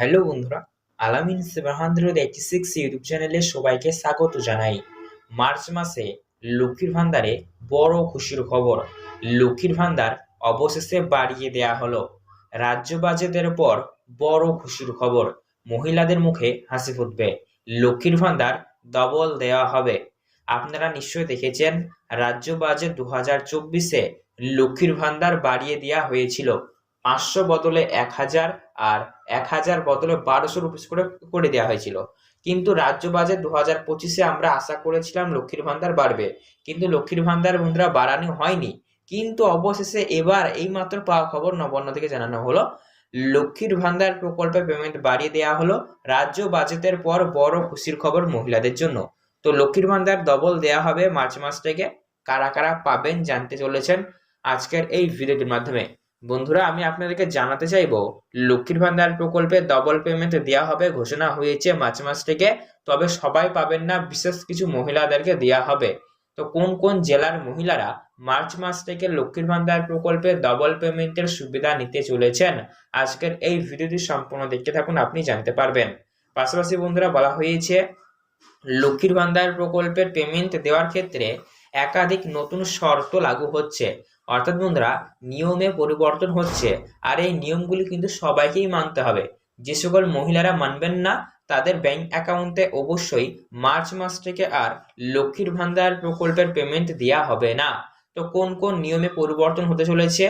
Hello বন্ধুরা, Alamin seven hundred eighty six YouTube চ্যানেলে সবাইকে স্বাগত জানাই। মার্চ মাসে লক্ষ্মীর ভান্ডারে বড় খুশির খবর। লক্ষ্মীর ভান্ডার অবশেষে বাড়িয়ে দেয়া হলো। রাজ্য বাজেটের পর বড় খুশির খবর। মহিলাদের মুখে হাসি ফুটবে। লক্ষ্মীর ভান্ডার ডবল দেওয়া হবে। আপনারা নিশ্চয়ই দেখেছেন, রাজ্য বাজেট দু হাজার চব্বিশে লক্ষ্মীর ভান্ডার বাড়িয়ে দেওয়া হয়েছিল। পাঁচশো বদলে এক হাজার আর এক হাজার বদলে বারোশো রুপিস করে করে দেওয়া হয়েছিল। কিন্তু রাজ্য বাজেট দু হাজার পঁচিশে আমরা আশা করেছিলাম লক্ষ্মীর ভান্ডার বাড়বে। কিন্তু লক্ষ্মীর ভান্ডার বন্ধুরা বাড়ানো হয়নি। কিন্তু অবশেষে এবার এই মাত্র পাওয়া খবর নবান্ন থেকে জানানো হলো। লক্ষ্মীর ভান্ডার প্রকল্পে পেমেন্ট বাড়িয়ে দেওয়া হলো রাজ্য বাজেটের পর বড় খুশির খবর মহিলাদের জন্য। তো লক্ষ্মীর ভান্ডার ডবল দেওয়া হবে মার্চ মাস থেকে। কারা কারা পাবেন জানতে চলেছেন আজকের এই ভিডিওটির মাধ্যমে। বন্ধুরা, আমি আপনাদেরকে জানাতে চাইব, লক্ষ্মীর ভান্ডার প্রকল্পে ডবল পেমেন্ট দেওয়া হবে, ঘোষণা হয়েছে মার্চ মাস থেকে, তবে সবাই পাবেন না, বিশেষ কিছু মহিলাদেরকে দেওয়া হবে। তো কোন কোন জেলার মহিলারা মার্চ মাস থেকে লক্ষ্মীর ভান্ডার প্রকল্পে ডবল পেমেন্টের সুবিধা নিতে চলেছেন, আজকের এই ভিডিওটি সম্পূর্ণ দেখতে থাকুন, আপনি জানতে পারবেন। পাশাপাশি বন্ধুরা, বলা হয়েছে, লক্ষ্মীর ভান্ডার প্রকল্পের পেমেন্ট দেওয়ার ক্ষেত্রে একাধিক নতুন শর্ত লাগু হচ্ছে। অর্থাৎ বন্ধুরা, নিয়মে পরিবর্তন হচ্ছে। আর এই নিয়মগুলি কিন্তু সবাইকেই মানতে হবে। যে সকল মহিলারা মানবেন না, তাদের ব্যাংক অ্যাকাউন্টে অবশ্যই মার্চ মাস থেকে আর লক্ষ্মীর ভান্ডার প্রকল্পের পেমেন্ট দেওয়া হবে না। তো কোন কোন নিয়মে পরিবর্তন হতে চলেছে?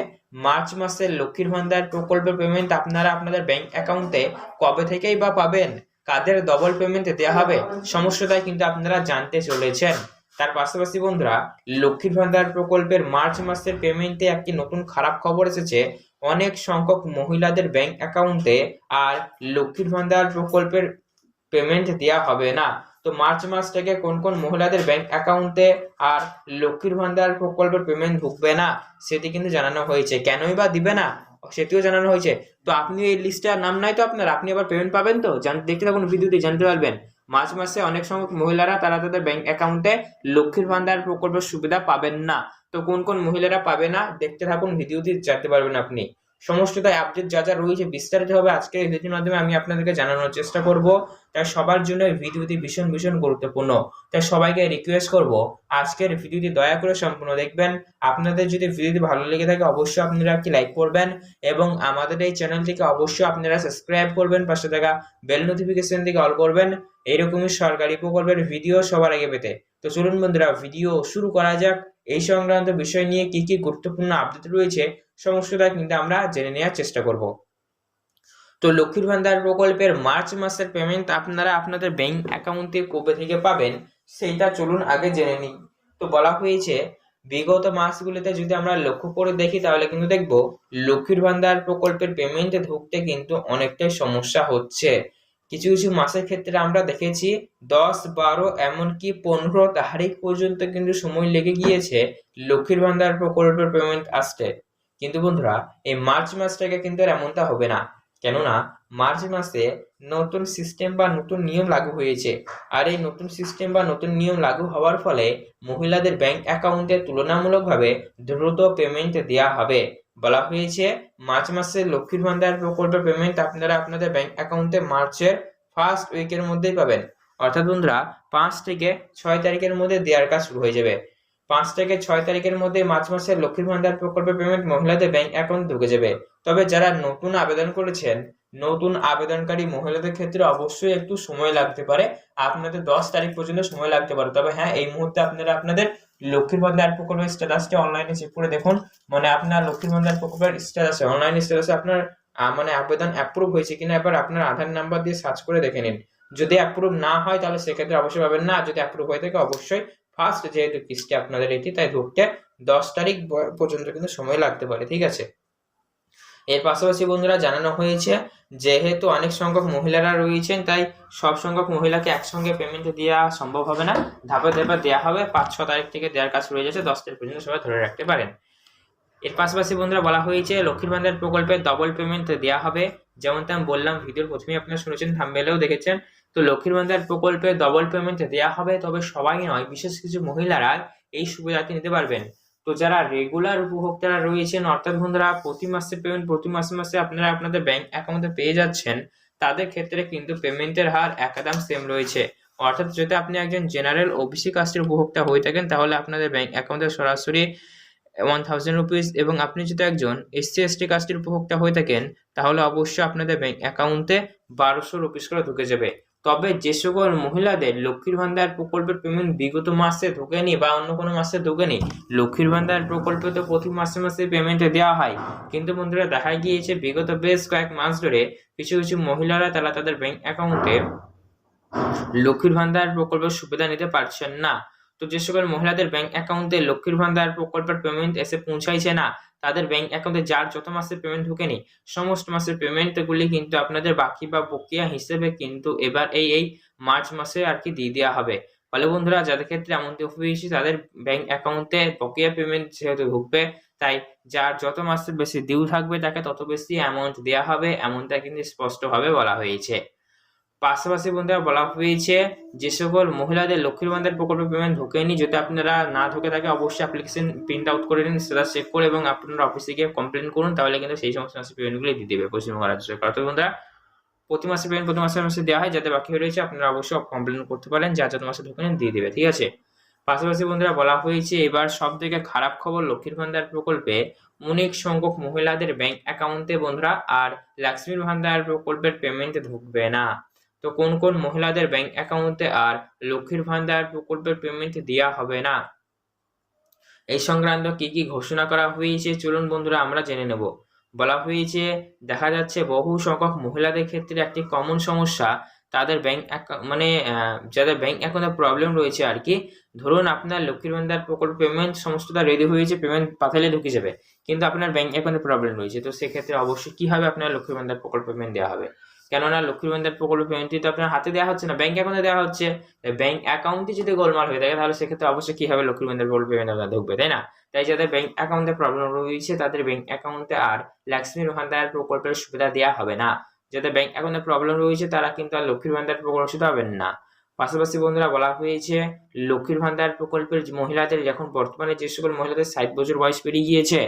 মার্চ মাসে লক্ষ্মীর ভান্ডার প্রকল্পের পেমেন্ট আপনারা আপনাদের ব্যাংক অ্যাকাউন্টে কবে থেকেই বা পাবেন? কাদের ডবল পেমেন্ট দেওয়া হবে? সমস্যাটাই কিন্তু আপনারা জানতে চলেছেন। তার পাশাপাশি বন্ধুরা লক্ষ্মীর ভান্ডার প্রকল্পের মার্চ মাসের পেমেন্টে একটি নতুন খারাপ খবর এসেছে। অনেক সংখ্যক মহিলাদের ব্যাংক অ্যাকাউন্টে আর লক্ষ্মীর ভান্ডার প্রকল্পের পেমেন্ট দেওয়া হবে না। তো মার্চ মাস থেকে কোন কোন মহিলাদের ব্যাংক অ্যাকাউন্টে আর লক্ষ্মীর ভান্ডার প্রকল্পের পেমেন্ট ঢুকবে না, সেটি কিন্তু জানানো হয়েছে। কেনই বা দিবে না, সেটিও জানানো হয়েছে। তো আপনি এই লিস্টে নাম নাই তো আপনার, আপনি আবার পেমেন্ট পাবেন তো? দেখতে থাকুন ভিডিওতে জানতে পারবেন। মার্চ মাসে অনেক সংখ্যক মহিলারা তারা তাদের ব্যাংক অ্যাকাউন্টে লক্ষ্মীর ভান্ডার প্রকল্পের সুবিধা পাবেন না। তো কোন কোন মহিলারা পাবে না, দেখতে থাকুন, ভিডিওটি জানতে পারবেন আপনি। সমস্তটা আপডেট যা যা রয়েছে বিস্তারিতভাবে আজকের এই ভিডিওর মাধ্যমে আমি আপনাদেরকে জানানোর চেষ্টা করব। তাই সবার জন্য এই ভিডিওটি ভীষণ ভীষণ গুরুত্বপূর্ণ। তাই সবাইকে রিকোয়েস্ট করব আজকের ভিডিওটি দয়া করে সম্পূর্ণ দেখবেন। আপনাদের যদি ভিডিওটি ভালো লেগে থাকে অবশ্যই আপনারা একটি লাইক করবেন এবং আমাদের এই চ্যানেলটিকে অবশ্যই আপনারা সাবস্ক্রাইব করবেন, পাশে থাকা বেল নোটিফিকেশন থেকে অল করবেন। এইরকমই সরকারি প্রকল্পের ভিডিও সবার আগে পেতে। তো চলুন বন্ধুরা ভিডিও শুরু করা যাক। এই সংক্রান্ত বিষয় নিয়ে কি কি গুরুত্বপূর্ণ আপডেট রয়েছে সমস্তটা কিন্তু আমরা জেনে নেওয়ার চেষ্টা করব। তো লক্ষ্মীর ভান্ডার প্রকল্পের মার্চ মাসের পেমেন্ট আপনারা আপনাদের ব্যাংক অ্যাকাউন্টে কবে থেকে পাবেন সেইটা চলুন আগে জেনে নিই। তো বলা হয়েছে, বিগত মাসগুলিতে যদি আমরা লক্ষ্য করে দেখি তাহলে কিন্তু দেখব লক্ষ্মীর ভান্ডার প্রকল্পের পেমেন্টে ঢুকতে কিন্তু অনেকটাই সমস্যা হচ্ছে। কিছু কিছু মাসের ক্ষেত্রে আমরা দেখেছি দশ, বারো, এমনকি পনেরো তারিখ পর্যন্ত কিন্তু সময় লেগে গিয়েছে লক্ষ্মীর ভান্ডার প্রকল্পের পেমেন্ট আসতে। কিন্তু বন্ধুরা, এই মার্চ মাস থেকে কিন্তু আর এমনটা হবে না। কেননা, মার্চ মাসে নতুন সিস্টেম বা নতুন নিয়ম লাগু হয়েছে। আর এই নতুন সিস্টেম বা নতুন নিয়ম লাগু হওয়ার ফলে মহিলাদের ব্যাংক অ্যাকাউন্টে তুলনামূলকভাবে দ্রুত পেমেন্ট দেওয়া হবে। বলা হয়েছে, মার্চ মাসে লক্ষ্মীর ভান্ডার প্রকল্পের পেমেন্ট আপনারা আপনাদের ব্যাংক অ্যাকাউন্টে মার্চের ফার্স্ট উইকের মধ্যেই পাবেন। অর্থাৎ বন্ধুরা, পাঁচ থেকে ছয় তারিখের মধ্যে দেওয়ার কাজ শুরু হয়ে যাবে। পাঁচ থেকে ছয় তারিখের মধ্যে মার্চ মাসের লক্ষ্মীর ভান্ডার প্রকল্পের পেমেন্ট মহিলাদের ব্যাংক অ্যাকাউন্ট ঢুকে যাবে। তবে যারা নতুন আবেদন করেছেন, নতুন আবেদনকারী মহিলাদের ক্ষেত্রে অবশ্যই একটু সময় লাগতে পারে। আপনাদের দশ তারিখ পর্যন্ত সময় লাগতে পারে। তবে হ্যাঁ এই মুহূর্তে আপনারা আপনাদের লক্ষ্মীর ভান্ডার প্রকল্পের স্ট্যাটাসটি অনলাইনে চেক করে দেখুন। মানে আপনার লক্ষ্মীর ভান্ডার প্রকল্পের স্ট্যাটাসে অনলাইন স্ট্যাটাসে আপনার মানে আবেদন অ্যাপ্রুভ হয়েছে কিনা, এবার আপনার আধার নাম্বার দিয়ে সার্চ করে দেখে নিন। যদি অ্যাপ্রুভ না হয়, তাহলে সেক্ষেত্রে অবশ্যই পাবেন না। যদি অ্যাপ্রুভ হয়ে থাকে, অবশ্যই ফার্স্ট যেহেতু কিস্তি আপনাদের এটি, তাই ঢুকতে দশ তারিখ পর্যন্ত কিন্তু সময় লাগতে পারে, ঠিক আছে? এর পাশাপাশি বন্ধুরা জানানো হয়েছে, যেহেতু অনেক সংখ্যক মহিলারা রয়েছেন, তাই সব সংখ্যক মহিলাকে একসঙ্গে পেমেন্ট দেওয়া সম্ভব হবে না। ধাপে ধাপে দেওয়া হবে, পাঁচ, ছ তারিখ থেকে দেওয়ার কাজ রয়ে যাচ্ছে, দশ তারিখ পর্যন্ত সবাই ধরে রাখতে পারেন। এর পাশাপাশি বন্ধুরা বলা হয়েছে, লক্ষ্মীর ভান্ডার প্রকল্পে ডবল পেমেন্ট দেওয়া হবে। যেমনটা আমি বললাম, ভিডিওর প্রথমেই আপনারা শুনেছেন থাম্বেলেও দেখেছেন। তো লক্ষ্মীর ভান্ডার প্রকল্পে ডবল পেমেন্ট দেওয়া হবে, তবে সবাই নয়, বিশেষ কিছু মহিলারা এই সুবিধাটি নিতে পারবেন। তো যারা রেগুলার উপভোক্তারা রয়েছেন, অর্থাৎ বন্ধুরা, প্রতি মাসে পেমেন্ট প্রতি মাসে মাসে আপনারা আপনাদের ব্যাংক অ্যাকাউন্টে পেয়ে যাচ্ছেন, তাদের ক্ষেত্রে কিন্তু পেমেন্টের হার একদম সেম রয়েছে। অর্থাৎ যদি আপনি একজন জেনারেল ওবিসি কাস্টের উপভোক্তা হয়ে থাকেন, তাহলে আপনাদের ব্যাংক অ্যাকাউন্টে সরাসরি ওয়ান থাউজেন্ড রুপিস এবং আপনি যদি একজন এসসি এসটি কাস্টের উপভোক্তা হয়ে থাকেন, তাহলে অবশ্যই আপনাদের ব্যাংক অ্যাকাউন্টে বারোশো রুপিস করে ঢুকে যাবে। তবে যে সকল মহিলাদের লক্ষ্মীর ভান্ডার প্রকল্পের পেমেন্ট বিগত মাসে ঢোকেনি বা অন্য কোনো মাসে ঢোকেনি, লক্ষ্মীর ভান্ডার প্রকল্পে তো প্রতি মাসে মাসে পেমেন্ট দেওয়া হয়। কিন্তু বন্ধুরা, দেখা গিয়েছে বিগত বেশ কয়েক মাস ধরে কিছু কিছু মহিলারা তারা তাদের ব্যাংক অ্যাকাউন্টে লক্ষ্মীর ভান্ডার প্রকল্পের সুবিধা নিতে পারছেন না। তো যে সকল মহিলাদের ব্যাংক অ্যাকাউন্টে লক্ষ্মীর ভান্ডার প্রকল্পের পেমেন্ট এসে পৌঁছাইছে না তাদের ব্যাংক অ্যাকাউন্টে যার যত মাসের পেমেন্ট ঢোকেনি, সমস্ত মাসের পেমেন্টগুলি কিন্তু আপনাদের বাকি বা বকেয়া হিসেবে কিন্তু এবার এই এই মার্চ মাসে আর কি দিয়ে দেওয়া হবে। ফলে বন্ধুরা, যাদের ক্ষেত্রে এমনটি হয়েছে তাদের ব্যাংক অ্যাকাউন্টে বকেয়া পেমেন্ট যেহেতু ঢুকবে, তাই যার যত মাসের বেশি ডিউ থাকবে, তাকে তত বেশি অ্যামাউন্ট দেওয়া হবে। এমনটা কিন্তু স্পষ্টভাবে বলা হয়েছে। পাশাপাশি বন্ধুরা বলা হয়েছে, যে সকল মহিলাদের লক্ষ্মীর ভান্ডার প্রকল্প পেমেন্ট ঢোকেনি, যদি আপনারা না ঢোকে থাকে, অবশ্যই অ্যাপ্লিকেশন প্রিন্ট আউট করে নিন, সেটা চেক করে এবং আপনারা অফিসে গিয়ে কমপ্লেন করুন, তাহলে কিন্তু সেই সমস্ত মাসের পেমেন্টগুলি দিয়ে দেবে পশ্চিমবঙ্গ রাজ্য সরকার। অর্থাৎ বন্ধুরা, প্রতি মাসে পেমেন্ট প্রতি মাসে মাসে দেওয়া হয়, যাতে বাকি রয়েছে, আপনারা অবশ্যই কমপ্লেন করতে পারেন, যা যত মাসে ঢোকেন দিয়ে দেবে, ঠিক আছে? পাশাপাশি বন্ধুরা বলা হয়েছে, এবার সব থেকে খারাপ খবর লক্ষ্মীর ভান্ডার প্রকল্পে অনেক সংখ্যক মহিলাদের ব্যাংক অ্যাকাউন্টে বন্ধুরা আর লক্ষ্মীর ভান্ডার প্রকল্পের পেমেন্ট ঢুকবে না। তো কোন কোন মহিলাদের ব্যাংক অ্যাকাউন্টে আর লক্ষ্মীর ভান্ডার প্রকল্পের পেমেন্ট দেওয়া হবে না? এই সংক্রান্ত কি কি ঘোষণা করা হয়েছে? চলুন বন্ধুরা, আমরা জেনে নেব। বলা হয়েছে, দেখা যাচ্ছে বহু সংখ্যক মহিলাদের ক্ষেত্রে একটি কমন সমস্যা। তাদের ব্যাংক মানে যাদের ব্যাংক অ্যাকাউন্টে প্রবলেম রয়েছে আর কি, ধরুন আপনার লক্ষ্মীর ভান্ডার প্রকল্প পেমেন্ট সমস্তটা রেডি হয়েছে পেমেন্ট পাঠালে ঢুকে যাবে। কিন্তু আপনার ব্যাংক অ্যাকাউন্টে প্রবলেম রয়েছে। তো সেক্ষেত্রে অবশ্যই কি হবে আপনার লক্ষ্মীর ভান্ডার প্রকল্প পেমেন্ট দেওয়া হবে? কেননা লক্ষ্মীর ভান্ডার প্রকল্প পেমেন্টটি তো আপনার হাতে দেওয়া হচ্ছে না ব্যাংক অ্যাকাউন্টে দেওয়া হচ্ছে। ব্যাংক অ্যাকাউন্টে যদি গোলমাল হয়ে থাকে, তাহলে সেক্ষেত্রে অবশ্যই কি হবে? লক্ষ্মীর ভান্ডার প্রকল্প পেমেন্ট আপনার ঢুকবে, তাই না? তাই যাদের ব্যাংক অ্যাকাউন্টে প্রবলেম রয়েছে, তাদের ব্যাংক অ্যাকাউন্টে আর লক্ষ্মীর ভান্ডার প্রকল্পের সুবিধা দেওয়া হবে না। যাদের ব্যাংক অ্যাকাউন্টে প্রবলেম রয়েছে, তারা কিন্তু আর লক্ষ্মীর ভান্ডার প্রকল্প সুবিধা পাবেন না। পাশাপাশি বন্ধুরা, বলা হয়েছে লক্ষ্মীর ভান্ডার প্রকল্পের মহিলাদের এখন বর্তমানে যে সকল মহিলাদের ষাট বছর বয়স পেরিয়ে গিয়েছে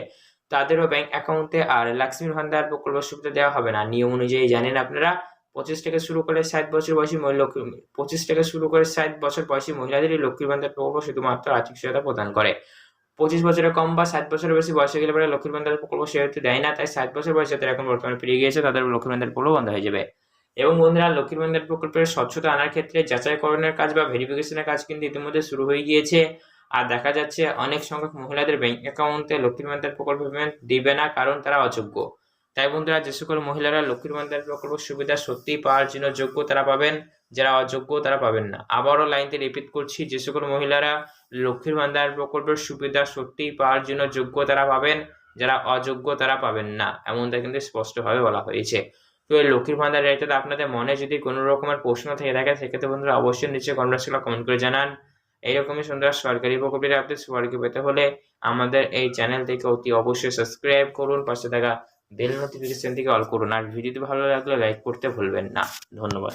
তাদেরও ব্যাংক অ্যাকাউন্টে আর লক্ষ্মীর ভান্ডার প্রকল্প সুবিধা দেওয়া হবে না। নিয়ম অনুযায়ী জানেন আপনারা, পঁচিশ থেকে শুরু করে ষাট বছর বয়সী মহিলা পঁচিশ থেকে শুরু করে ষাট বছর বয়সী মহিলাদেরই লক্ষ্মীর ভান্ডার প্রকল্প শুধুমাত্র আর্থিক সহায়তা প্রদান করে। পঁচিশ বছরের কম বা ষাট বছরের বেশি বয়সে গেলে পরে লক্ষ্মীর ভান্ডার প্রকল্প সেহেতু দেয় না, তাই ষাট বছর বয়সে তারা এখন বর্তমানে পেরিয়ে গিয়েছে, তাদের লক্ষ্মীর ভান্ডার প্রকল্প বন্ধ হয়ে যাবে। এবং বন্ধুরা লক্ষ্মীর ভান্ডার প্রকল্পের স্বচ্ছতা আনার ক্ষেত্রে যাচাইকরণের কাজ বা ভেরিফিকেশনের কাজ কিন্তু ইতিমধ্যে শুরু হয়ে গিয়েছে। আর দেখা যাচ্ছে অনেক সংখ্যক মহিলাদের ব্যাংক অ্যাকাউন্টে লক্ষ্মীর ভান্ডার প্রকল্প পেমেন্ট দিবে না কারণ তারা অযোগ্য। তাই বন্ধুরা, যে সকল মহিলারা লক্ষ্মীর ভান্ডার প্রকল্প সুবিধা সত্যিই পাওয়ার জন্য যোগ্য তারা পাবেন, যারা অযোগ্য তারা পাবেন না। আবারও লাইনতে রিপিট করছি, যে সকল মহিলারা লক্ষ্মীর ভান্ডার প্রকল্পের সুবিধা সত্যি পাওয়ার জন্য যোগ্য তারা পাবেন, যারা অযোগ্য তারা পাবেন না। এমনটা কিন্তু স্পষ্টভাবে বলা হয়েছে। তো এই লক্ষ্মীর ভান্ডার রেটাতে আপনাদের মনে যদি কোনো রকমের প্রশ্ন থেকে থাকে, সেক্ষেত্রে বন্ধুরা অবশ্যই নিচে কমেন্ট কমেন্ট করে জানান। এইরকমই সুন্দর সরকারি প্রকল্পের আপডেট সবাইকে পেতে হলে আমাদের এই চ্যানেল থেকে অতি অবশ্যই সাবস্ক্রাইব করুন, পাশে থাকা বেল নোটিফিকেশন থেকে অল করুন। আর ভিডিওটি ভালো লাগলে লাইক করতে ভুলবেন না। ধন্যবাদ।